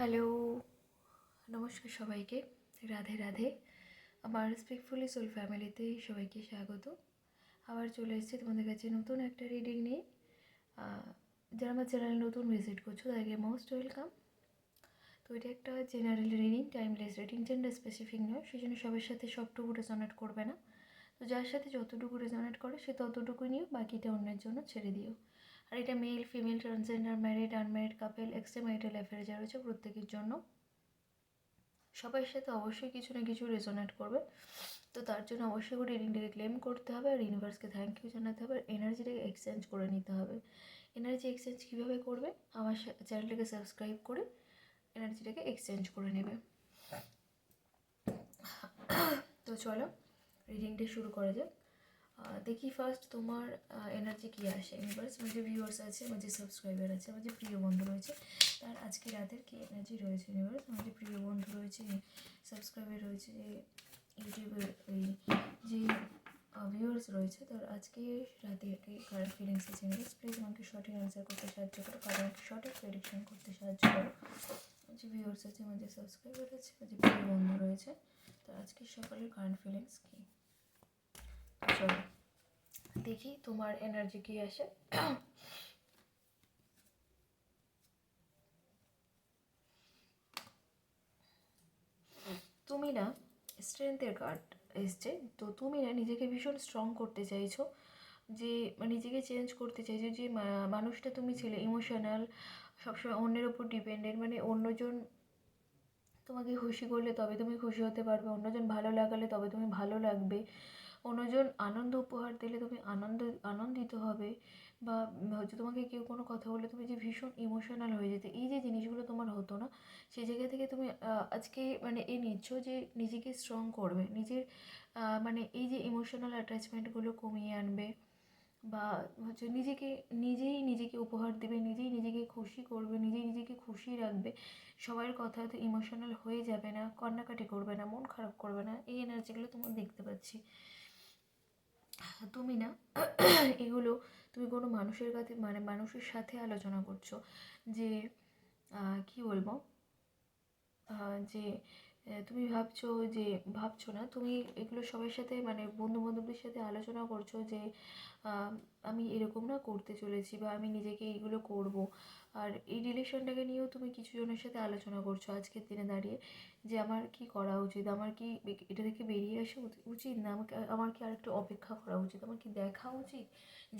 Hello, নমস্কার সবাইকে। রাধে রাধে। আমার রেসপেক্টফুলি সোল ফ্যামিলিতে সবাইকে স্বাগত। আবার চলে এসেছি তোমাদের কাছে নতুন একটা রিডিং নিয়ে। যারা আমার চ্যানেল নতুন ভিজিট করছ তাদেরকে মোস্ট ওয়েলকাম তো এটা একটা general reading timeless reading gender specific নয় সেই জন্য সবার সাথে সবটুকু রেজনেট করবে না। তো যার সাথে যতটুকু রেজনেট করে, সে ততটুকু নিও, বাকিটা অন্যের জন্য ছেড়ে দিও। আর এটা male female transgender married unmarried couple extra marital affair যা রয়েছে প্রত্যেকের জন্য। সবার সাথে অবশ্যই কিছু না কিছু রেজোনেট করবে। তো তার জন্য অবশ্যই করে রিডিংটাকে ক্লেম করতে হবে আর ইউনিভার্সকে থ্যাংক ইউ জানাতে হবে। আর এনার্জিটাকে এক্সচেঞ্জ করে নিতে হবে। এনার্জি এক্সচেঞ্জ কীভাবে করবে? আমার চ্যানেলটাকে সাবস্ক্রাইব করে এনার্জিটাকে এক্সচেঞ্জ করে নেবে। তো চলো রিডিংটা শুরু করা যাক। দেখি ফার্স্ট তোমার এনার্জি কী আসে ইউনিভার্স আমার যে ভিউয়ার্স আছে, আমার যে সাবস্ক্রাইবার আছে, আমার যে প্রিয় বন্ধু রয়েছে, তার আজকে রাতের কী এনার্জি রয়েছে ইউনিভার্স আমার যে প্রিয় বন্ধু রয়েছে সাবস্ক্রাইবার রয়েছে যে ইউটিউবের ওই যে ভিউয়ার্স রয়েছে, তার আজকে রাতে কি কারেন্ট ফিলিংস আছে ইউনিভার্স প্লিজ আমাকে সঠিক অ্যান্সার করতে সাহায্য করো আমাকে সঠিক প্রেডিকশন করতে সাহায্য করো। যে ভিউয়ার্স আছে, আমার যে সাবস্ক্রাইবার আছে, আমার যে প্রিয় বন্ধু রয়েছে, তার আজকে সকালের কারেন্ট ফিলিংস কী? দেখি তোমার এনার্জি কি আসে। তুমি না স্ট্রেংথের কার্ড এসছে, তো তুমি না নিজেকে ভীষণ স্ট্রং করতে চাইছো, যে মানে নিজেকে চেঞ্জ করতে চাইছো, যে মানুষটা তুমি ছিলে ইমোশনাল সবসময় অন্যের ওপর ডিপেন্ডেন্ট মানে অন্যজন তোমাকে খুশি করলে তবে তুমি খুশি হতে পারবে, অন্যজন ভালো লাগালে তবে তুমি ভালো লাগবে। অন্যজন আনন্দ উপহার দিলে তুমি আনন্দ, আনন্দিত হবে বা হচ্ছে তোমাকে কেউ কোনো কথা বললে তুমি যে ভীষণ ইমোশনাল হয়ে যেতে। এই যে জিনিসগুলো তোমার হতো না সেই জায়গা থেকে তুমি আজকে মানে এই নিচ্ছ যে নিজেকে স্ট্রং করবে, নিজের মানে এই যে ইমোশনাল অ্যাটাচমেন্টগুলো কমিয়ে আনবে বা হচ্ছে নিজেকে, নিজেই নিজেকে উপহার দেবে, নিজেই নিজেকে খুশি করবে, নিজেই নিজেকে খুশি রাখবে, সবার কথাতে ইমোশনাল হয়ে যাবে না, কান্নাকাটি করবে না, মন খারাপ করবে না, এই এনার্জিগুলো তোমার দেখতে পাচ্ছি। তুমি না, এগুলো তুমি কোনো মানুষের কাছে মানে মানুষের সাথে আলোচনা করছ যে কি বলব? যে তুমি ভাবছ যে, ভাবছ না? তুমি এগুলো সবার সাথে মানে বন্ধু বান্ধবদের সাথে আলোচনা করছ যে আমি এরকম না করতে চলেছি বা আমি নিজেকে এইগুলো করব। আর এই রিলেশনটাকে নিয়েও তুমি কিছু জনের সাথে আলোচনা করছ আজকের দিনে দাঁড়িয়ে, যে আমার কি করা উচিত? আমার কি এটা থেকে বেরিয়ে আসা উচিত? না আমাকে, আমার কি আরেকটু অপেক্ষা করা উচিত? আমার কি দেখা উচিত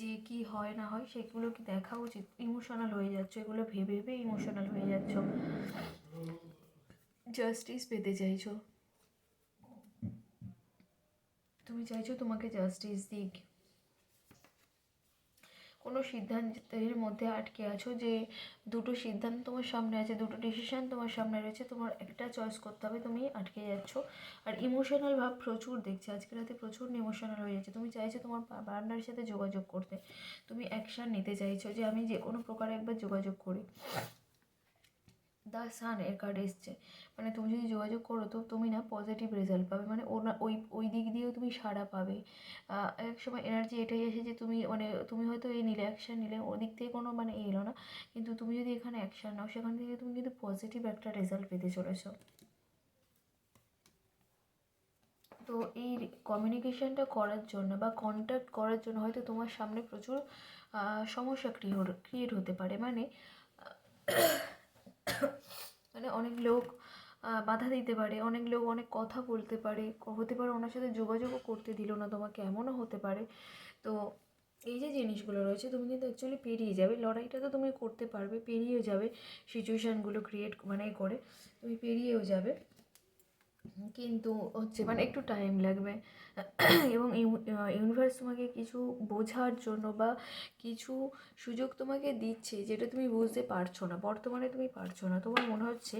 যে কি হয়, না হয়? সেগুলো কি দেখা উচিত? ইমোশনাল হয়ে যাচ্ছ, এগুলো ভেবে ভেবে ইমোশনাল হয়ে যাচ্ছ। জাস্টিস পেতে চাইছো? তুমি চাইছো তোমাকে জাস্টিস দিক। কোনো সিদ্ধান্তের মধ্যে আটকে আছো যে দুটো সিদ্ধান্ত তোমার সামনে আছে, দুটো ডিসিশন তোমার সামনে রয়েছে, তোমার একটা চয়েস করতে হবে, তুমি আটকে যাচ্ছ। আর ইমোশনাল ভাব প্রচুর দেখছে, আজকে রাতে প্রচুর ইমোশনাল হয়ে যাচ্ছে। তুমি চাইছো তোমার পার্টনারের সাথে যোগাযোগ করতে। তুমি অ্যাকশান নিতে চাইছো যে আমি যে কোনো প্রকারে একবার যোগাযোগ করি। দ্য সান এর কার্ড এসছে। মানে তুমি যদি যোগাযোগ করো তো তুমি না পজিটিভ রেজাল্ট পাবে। মানে ওনা ওই ওই দিক দিয়েও তুমি সাড়া পাবে। এক সময় এনার্জি এটাই আসে যে তুমি মানে তুমি হয়তো এই নিলে অ্যাকশান নিলে ওদিক থেকে কোনো মানে এলো না। কিন্তু তুমি যদি এখানে অ্যাকশান নাও, সেখান থেকে তুমি কিন্তু পজিটিভ একটা রেজাল্ট পেতে চলেছো। তো এই কমিউনিকেশনটা করার জন্য বা কন্ট্যাক্ট করার জন্য হয়তো তোমার সামনে প্রচুর সমস্যা ক্রিয়েট হতে পারে। মানে মানে অনেক লোক বাধা দিতে পারে, অনেক লোক অনেক কথা বলতে পারে। হতে পারে ওনার সাথে যোগাযোগও করতে দিল না তোমাকে, এমনও হতে পারে। তো এই যে জিনিসগুলো রয়েছে, তুমি কিন্তু অ্যাকচুয়ালি পেরিয়ে যাবে। লড়াইটা তো তুমি করতে পারবে, পেরিয়েও যাবে সিচুয়েশানগুলো ক্রিয়েট মানে করে, তুমি পেরিয়েও যাবে। কিন্তু হচ্ছে মানে একটু টাইম লাগবে। এবং ইউনিভার্স তোমাকে কিছু বোঝার জন্য বা কিছু সুযোগ তোমাকে দিচ্ছে যেটা তুমি বুঝতে পারছ না বর্তমানে তুমি পারছ না। তোমার মনে হচ্ছে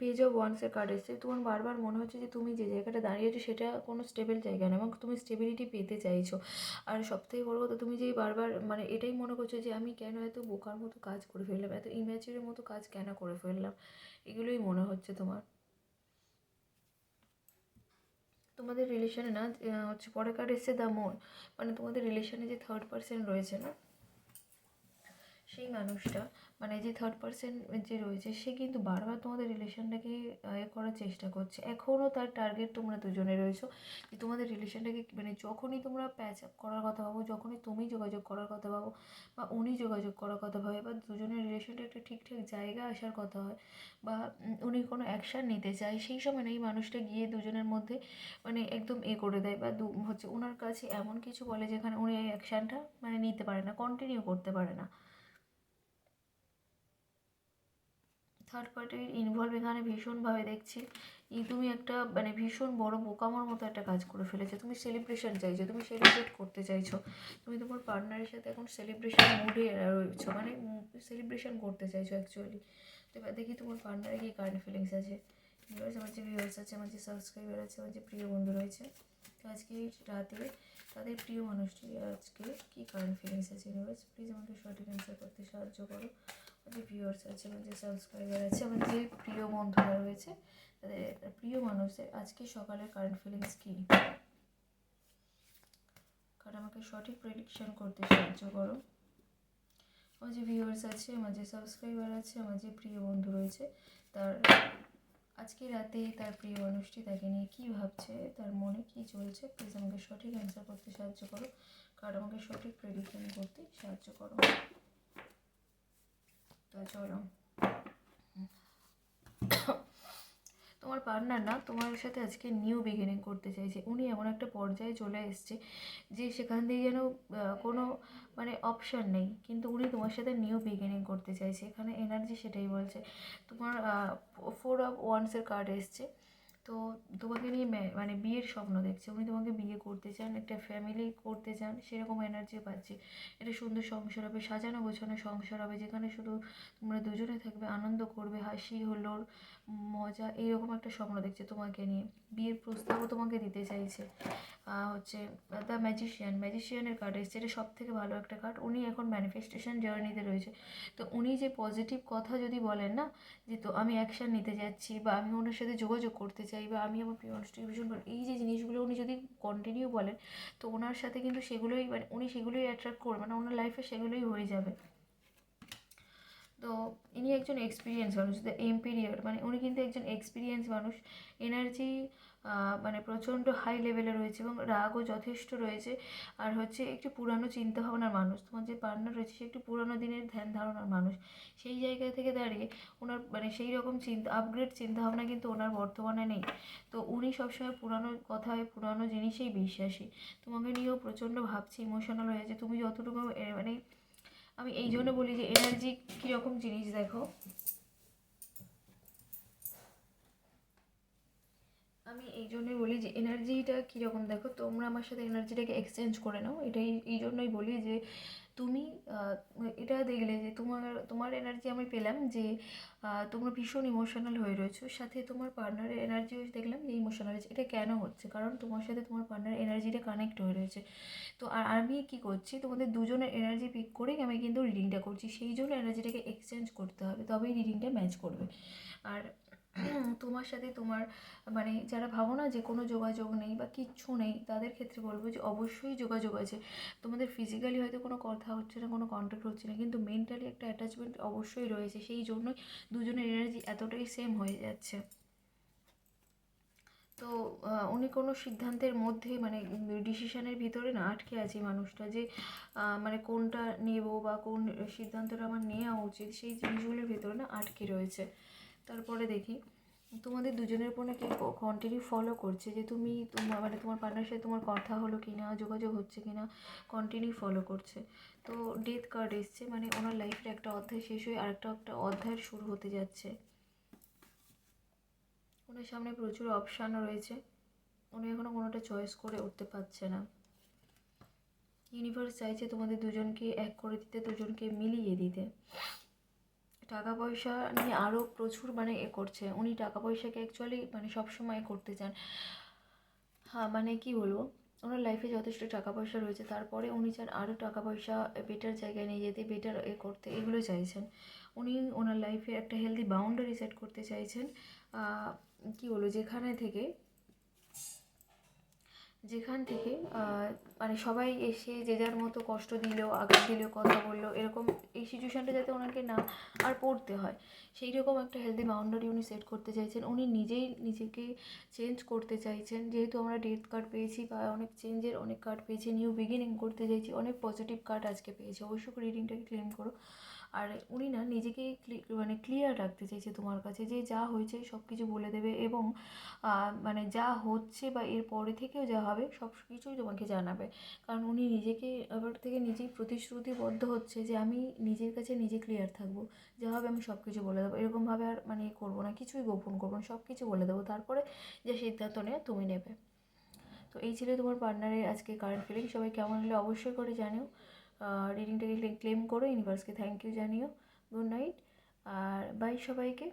পেজ অফ ওয়ান্সের কার্ড এসছে তোমার বারবার মনে হচ্ছে যে তুমি যে জায়গাটা দাঁড়িয়েছো সেটা কোনো স্টেবল জায়গা না এবং তুমি স্টেবিলিটি পেতে চাইছো। আর সবথেকে বড় কথা তুমি যে বারবার মানে এটাই মনে করছ যে আমি কেন এত বোকার মতো কাজ করে ফেললাম এত ইম্যাচুরের মতো কাজ কেন করে ফেললাম? এগুলোই মনে হচ্ছে তোমার। তোমাদের রিলেশনে না হচ্ছে পরে কার এসছে দ্য মন মানে তোমাদের রিলেশনে যে থার্ড পার্সন রয়েছে না, সেই মানুষটা মানে যে থার্ড পার্সন যে রয়েছে, সে কিন্তু বারবার তোমাদের রিলেশনটাকে এ করার চেষ্টা করছে। এখনও তার টার্গেট তোমরা দুজনে রয়েছো। যে তোমাদের রিলেশনটাকে মানে যখনই তোমরা প্যাচ আপ করার কথা ভাবো, যখনই তুমি যোগাযোগ করার কথা ভাবো, বা উনি যোগাযোগ করার কথা ভাবে, বা দুজনের রিলেশনটা একটা ঠিকঠাক জায়গা আসার কথা হয়, বা উনি কোনো অ্যাকশান নিতে চায়, সেই সময় না এই মানুষটা গিয়ে দুজনের মধ্যে মানে একদম এ করে দেয়, বা দু, হচ্ছে ওনার কাছে এমন কিছু বলে যেখানে উনি অ্যাকশানটা মানে নিতে পারে না কন্টিনিউ করতে পারে না। থার্ড পার্টির ইনভলভ এখানে ভীষণভাবে দেখছি। তুমি একটা মানে ভীষণ বড় বোকামার মতো একটা কাজ করে ফেলেছো। তুমি সেলিব্রেশন চাইছো, তুমি সেলিব্রেট করতে চাইছো। তুমি তোমার পার্টনারের সাথে এখন সেলিব্রেশন মুডে রয়েছো। মানে সেলিব্রেশন করতে চাইছো অ্যাকচুয়ালি তো দেখি তোমার পার্টনারে কি কারেন্ট ফিলিংস আছে। ভিউয়ার্স আমার যে ভিউয়ার্স আছে, আমার যে সাবস্ক্রাইবার আছে, আমার যে প্রিয় বন্ধু রয়েছে, তো আজকে রাতে তাদের প্রিয় মানুষটি আজকে কী কারেন্ট ফিলিংস আছে? ভিউয়ার্স প্লিজ আমাকে সঠিক অ্যান্সার করতে সাহায্য করো। যে ভিউয়ার্স আছে আমার যে সাবস্ক্রাইবার আছে আমার যে প্রিয় বন্ধুরা রয়েছে, তাদের প্রিয় মানুষদের, আজকে সকালের কারেন্ট ফিলিংস কী? কারণ আমাকে সঠিক প্রেডিকশন করতে সাহায্য করো। আমার যে ভিউয়ার্স আছে, আমার যে সাবস্ক্রাইবার আছে, আমার যে প্রিয় বন্ধু রয়েছে, তার আজকে রাতে তার প্রিয় মানুষটি তাকে নিয়ে কী ভাবছে, তার মনে কী চলছে প্লিজ আমাকে সঠিক অ্যান্সার করতে সাহায্য করো। কারণ আমাকে সঠিক প্রেডিকশন করতে সাহায্য করো। তো তোমার পার্টনার না তোমার সাথে আজকে নিউ বিগিনিং করতে চাইছে। উনি এমন একটা পর্যায়ে চলে এসছে যে সেখান দিয়ে যেন কোনো মানে অপশান নেই। কিন্তু উনি তোমার সাথে নিউ বিগিনিং করতে চাইছে। এখানে এনার্জি সেটাই বলছে। তোমার ফোর অফ ওয়ান্সের কার্ড এসছে। তো তোমাকে নিয়ে মানে বিয়ের স্বপ্ন দেখছে। উনি তোমাকে বিয়ে করতে চান, একটা ফ্যামিলি করতে চান, সেরকম এনার্জি পাচ্ছে। এটা সুন্দর সংসার হবে, সাজানো গোছানো সংসার হবে, যেখানে শুধু তোমরা দুজনে থাকবে, আনন্দ করবে, হাসি, হুল্লোড় মজা এইরকম একটা স্বপ্ন দেখছে তোমাকে নিয়ে। বিয়ের প্রস্তাবও তোমাকে দিতে চাইছে। হচ্ছে দ্য ম্যাজিশিয়ান ম্যাজিশিয়ানের কার্ড এসছে। এটা সব থেকে ভালো একটা কার্ড উনি এখন ম্যানিফেস্টেশন জার্নিতে রয়েছে। তো উনি যে পজিটিভ কথা যদি বলেন না, যে তো আমি অ্যাকশান নিতে যাচ্ছি বা আমি ওনার সাথে যোগাযোগ করতে চাই বা আমি আমার প্রিয় মানুষটিকে ভীষণ ভালো এই যে জিনিসগুলো উনি যদি কন্টিনিউ বলেন, তো ওনার সাথে কিন্তু সেগুলোই মানে উনি সেগুলোই অ্যাট্রাক্ট করবেন মানে ওনার লাইফে সেগুলোই হয়ে যাবে। তো ইনি একজন এক্সপিরিয়েন্স মানুষ দ্য এম্পিরিয়ার মানে উনি কিন্তু একজন এক্সপিরিয়েন্স মানুষ। এনার্জি মানে প্রচণ্ড হাই লেভেলে রয়েছে এবং রাগও যথেষ্ট রয়েছে। আর হচ্ছে একটু পুরানো চিন্তাভাবনার মানুষ, তোমার যে পার্টনার রয়েছে, সে একটু পুরানো দিনের ধ্যান ধারণার মানুষ। সেই জায়গা থেকে দাঁড়িয়ে ওনার মানে সেই রকম চিন্তা আপগ্রেড চিন্তাভাবনা কিন্তু ওনার বর্তমানে নেই। তো উনি সবসময় পুরানো কথায়, পুরানো জিনিসেই বিশ্বাসী। তোমাকে নিয়েও প্রচণ্ড ভাবছি ইমোশনাল হয়ে হয়েছে তুমি যতটুকু মানে আমি এই জন্য বলি যে এনার্জি কীরকম জিনিস দেখো। আমি এই জন্যই বলি যে এনার্জিটা কীরকম দেখো, তোমরা আমার সাথে এনার্জিটাকে এক্সচেঞ্জ করে নাও। এটাই এই জন্যই বলি যে তুমি এটা দেখলে যে তোমার তোমার এনার্জি আমি পেলাম যে তোমরা ভীষণ ইমোশনাল হয়ে রয়েছো। সাথে তোমার পার্টনারের এনার্জিও দেখলাম যে ইমোশনাল হয়েছে। এটা কেন হচ্ছে? কারণ তোমার সাথে তোমার পার্টনার এনার্জিটা কানেক্ট হয়ে রয়েছে। তো আর আমি কি করছি? তোমাদের দুজনের এনার্জি পিক করেই আমি কিন্তু রিডিংটা করছি। সেই জন্য এনার্জিটাকে এক্সচেঞ্জ করতে হবে। তবেই রিডিংটা ম্যাচ করবে। আর তোমার সাথে তোমার মানে যারা ভাবো না যে কোনো যোগাযোগ নেই বা কিচ্ছু নেই, তাদের ক্ষেত্রে বলব যে অবশ্যই যোগাযোগ আছে। তোমাদের ফিজিক্যালি হয়তো কোনো কথা হচ্ছে না, কোনো কন্ট্যাক্ট হচ্ছে না, কিন্তু মেন্টালি একটা অ্যাটাচমেন্ট অবশ্যই রয়েছে। সেই জন্যই দুজনের এনার্জি এতটাই সেম হয়ে যাচ্ছে। তো উনি কোনো সিদ্ধান্তের মধ্যে মানে ডিসিশনের ভিতরে না আটকে আছে মানুষটা যে মানে কোনটা নেব বা কোন সিদ্ধান্তটা আমার নেওয়া উচিত, সেই জিনিসগুলোর ভিতরে না আটকে রয়েছে। তারপরে দেখি, তোমাদের দুজনের উপর নাকি কন্টিনিউ ফলো করছে যে তুমি তোমার মানে তোমার পার্টনার সাথে তোমার কথা হলো কি না যোগাযোগ হচ্ছে কি না কন্টিনিউ ফলো করছে। তো ডেথ কার্ড এসছে মানে ওনার লাইফের একটা অধ্যায় শেষ হয়ে আরেকটা একটা অধ্যায় শুরু হতে যাচ্ছে। ওনার সামনে প্রচুর অপশানও রয়েছে। উনি এখনও কোনোটা চয়েস করে উঠতে পারছে না। ইউনিভার্স চাইছে তোমাদের দুজনকে এক করে দিতে, দুজনকে মিলিয়ে দিতে। টাকা পয়সা নিয়ে আরও প্রচুর মানে এ করছে। উনি টাকা পয়সাকে অ্যাকচুয়ালি মানে সবসময় করতে চান। হ্যাঁ মানে কি বলব? ওনার লাইফে যথেষ্ট টাকা পয়সা রয়েছে। তারপরে উনি চান আরও টাকা পয়সা বেটার জায়গায় নিয়ে যেতে বেটার এ করতে, এগুলো চাইছেন। উনি ওনার লাইফে একটা হেলদি বাউন্ডারি সেট করতে চাইছেন। কি বলব? যেখানে থেকে যেখান থেকে মানে সবাই এসে যে যার মতো কষ্ট দিলো, আঘাত দিলো, কথা বলল, এরকম এই সিচুয়েশানটা যাতে ওনাকে না আর পড়তে হয়। সেই রকম একটা হেলদি বাউন্ডারি উনি সেট করতে চাইছেন। উনি নিজেই নিজেকে চেঞ্জ করতে চাইছেন। যেহেতু আমরা ডেথ কার্ড পেয়েছি বা অনেক চেঞ্জের অনেক কার্ড পেয়েছি নিউ বিগিনিং করতে চাইছি, অনেক পজিটিভ কার্ড আজকে পেয়েছি। অবশ্যই রিডিংটাকে ক্লেম করো। আর উনি না নিজেকে মানে ক্লিয়ার রাখতে চাইছে তোমার কাছে যে যা হয়েছে সব কিছু বলে দেবে এবং মানে যা হচ্ছে বা এর পরে থেকেও যা হবে সব কিছুই তোমাকে জানাবে। কারণ উনি নিজেকে এবার থেকে নিজেই প্রতিশ্রুতিবদ্ধ হচ্ছে যে আমি নিজের কাছে নিজে ক্লিয়ার থাকব। যা হবে আমি সব কিছু বলে দেবো। এরকমভাবে আর মানে করব না, কিছুই গোপন করব না সব কিছু বলে দেবো। তারপরে যে সিদ্ধান্ত নেওয়া তুমি নেবে। তো এই ছিল তোমার পার্টনারের আজকে কারেন্ট ফিলিং সবাই কেমন হলে অবশ্যই করে জানিও। রিডিংটাকে ক্লেম করো ইউনিভার্সকে থ্যাংক ইউ জানিও গুড নাইট আর বাই সবাইকে।